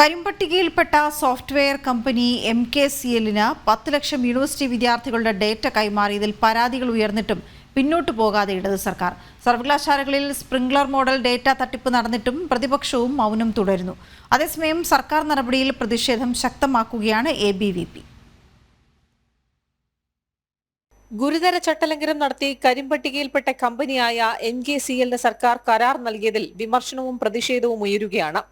കരിമ്പട്ടികയിൽപ്പെട്ട software company M K C എല്ലിന് പത്ത് ലക്ഷം university വിദ്യാർത്ഥികളുടെ ഡേറ്റ കൈമാറിയതിൽ പരാതികൾ ഉയർന്നിട്ടും പിന്നോട്ട് പോകാതെ ഇടത് സർക്കാർ. സർവകലാശാലകളിൽ സ്പ്രിംഗ്ലർ മോഡൽ ഡേറ്റ തട്ടിപ്പ് നടന്നിട്ടും പ്രതിപക്ഷവും മൗനം തുടരുന്നു. അതേസമയം സർക്കാർ നടപടിയിൽ പ്രതിഷേധം ശക്തമാക്കുകയാണ് എ ബി വി പി. ഗുരുതര ചട്ടലംഘനം നടത്തി കരിമ്പട്ടികയിൽപ്പെട്ട കമ്പനിയായ എൻ കെ സി എല്ലിന് സർക്കാർ കരാർ നൽകിയതിൽ വിമർശനവും പ്രതിഷേധവും ഉയരുകയാണ്.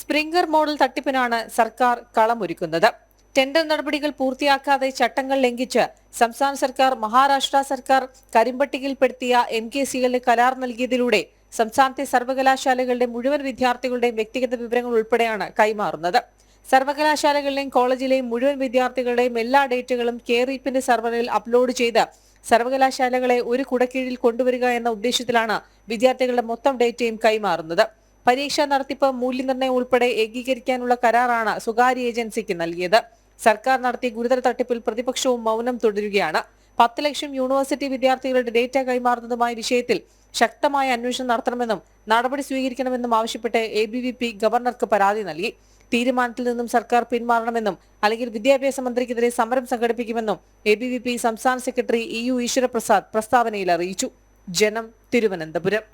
സ്പ്രിംഗർ മോഡൽ തട്ടിപ്പിനാണ് സർക്കാർ കളമൊരുക്കുന്നത്. ടെൻഡർ നടപടികൾ പൂർത്തിയാക്കാതെ ചട്ടങ്ങൾ ലംഘിച്ച് സംസ്ഥാന സർക്കാർ മഹാരാഷ്ട്ര സർക്കാർ കരിമ്പട്ടികയിൽപ്പെടുത്തിയ എം കെ സികളിന് കരാർ നൽകിയതിലൂടെ സംസ്ഥാനത്തെ സർവകലാശാലകളുടെ മുഴുവൻ വിദ്യാർത്ഥികളുടെയും വ്യക്തിഗത വിവരങ്ങൾ ഉൾപ്പെടെയാണ് കൈമാറുന്നത്. സർവകലാശാലകളിലെയും കോളേജിലെയും മുഴുവൻ വിദ്യാർത്ഥികളുടെയും എല്ലാ ഡേറ്റകളും കെയർഇപ്പിന്റെ സെർവറിൽ അപ്ലോഡ് ചെയ്ത് സർവകലാശാലകളെ ഒരു കുടക്കീഴിൽ കൊണ്ടുവരിക എന്ന ഉദ്ദേശത്തിലാണ് വിദ്യാർത്ഥികളുടെ മൊത്തം ഡേറ്റയും കൈമാറുന്നത്. പരീക്ഷാ നടത്തിപ്പ് മൂല്യനിർണയം ഉൾപ്പെടെ ഏകീകരിക്കാനുള്ള കരാറാണ് സ്വകാര്യ ഏജൻസിക്ക് നൽകിയത്. സർക്കാർ നടത്തിയ ഗുരുതര തട്ടിപ്പിൽ പ്രതിപക്ഷവും മൗനം തുടരുകയാണ്. പത്ത് ലക്ഷം യൂണിവേഴ്സിറ്റി വിദ്യാർത്ഥികളുടെ ഡേറ്റ കൈമാറുന്നതുമായ വിഷയത്തിൽ ശക്തമായ അന്വേഷണം നടത്തണമെന്നും നടപടി സ്വീകരിക്കണമെന്നും ആവശ്യപ്പെട്ട് എ ബി വി പി ഗവർണർക്ക് പരാതി നൽകി. തീരുമാനത്തിൽ നിന്നും സർക്കാർ പിന്മാറണമെന്നും അല്ലെങ്കിൽ വിദ്യാഭ്യാസ മന്ത്രിക്കെതിരെ സമരം സംഘടിപ്പിക്കുമെന്നും എ ബി വി പി സംസ്ഥാന സെക്രട്ടറി ഇ യു ഈശ്വരപ്രസാദ് പ്രസ്താവനയിൽ അറിയിച്ചു. ജനം തിരുവനന്തപുരം.